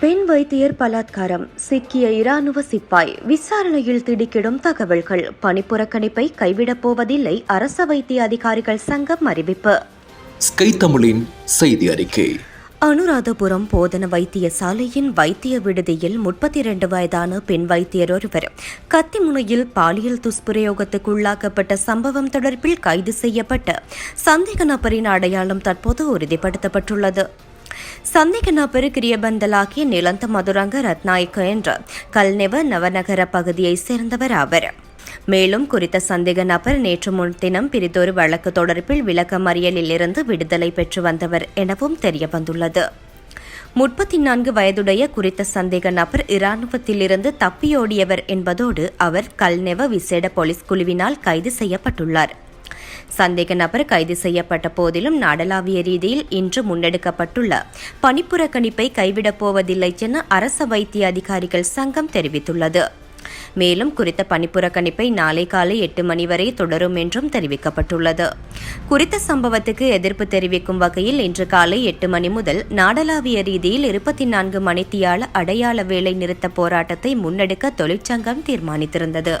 பெண் வைத்தியர் பலாத்காரம் சிக்கிய இராணுவ சிப்பாய் விசாரணையில் திடுக்கிடும் தகவல்கள். பணிப்புறக்கணிப்பை கைவிடப் போவதில்லை அரச வைத்திய அதிகாரிகள் சங்கம் அறிவிப்பு. ஸ்கை தமிழின் செய்தி அறிக்கை. அனுராதபுரம் போதன வைத்தியசாலையின் வைத்திய விடுதியில் முப்பத்தி இரண்டு வயதான பெண் வைத்தியர் ஒருவர் கத்திமுனையில் பாலியல் துஷ்பிரயோகத்துக்கு உள்ளாக்கப்பட்ட சம்பவம் தொடர்பில் கைது செய்யப்பட்ட சந்தேக நபரின் அடையாளம் தற்போது உறுதிப்படுத்தப்பட்டுள்ளது. சந்தேக நபர் கிரியபந்தலாகிய நிலந்த மதுரங்க ரத்நாயக்க என்ற கல்நெவ நவநகர பகுதியைச் சேர்ந்தவர் ஆவர் மேலும் குறித்த சந்தேக நபர் நேற்று முன்தினம் பிரிதொரு வழக்கு தொடர்பில் விளக்கமறியலில் இருந்து விடுதலை பெற்று வந்தவர் எனவும் தெரியவந்துள்ளது முப்பத்தி நான்கு வயதுடைய குறித்த சந்தேக நபர் இராணுவத்திலிருந்து தப்பியோடியவர் என்பதோடு அவர் கல்நெவ விசேட போலீஸ் குழுவினால் கைது செய்யப்பட்டுள்ளார். சந்தேக நபர் கைது செய்யப்பட்ட போதிலும் நாடளாவிய ரீதியில் இன்று முன்னெடுக்கப்பட்டுள்ள. பணிப்புறக்கணிப்பை கைவிடப் போவதில்லை என அரச வைத்திய அதிகாரிகள் சங்கம் தெரிவித்துள்ளது. மேலும் குறித்த பணிப்புறக்கணிப்பை நாளை காலை எட்டு மணி வரை தொடரும் என்றும் தெரிவிக்கப்பட்டுள்ளது. குறித்த சம்பவத்துக்கு எதிர்ப்பு தெரிவிக்கும் வகையில் இன்று காலை எட்டு மணி முதல் நாடளாவிய ரீதியில் இருபத்தி நான்கு மணித்தியால அடையாள வேலை நிறுத்த போராட்டத்தை முன்னெடுக்க தொழிற்சங்கம் தீர்மானித்திருந்தது.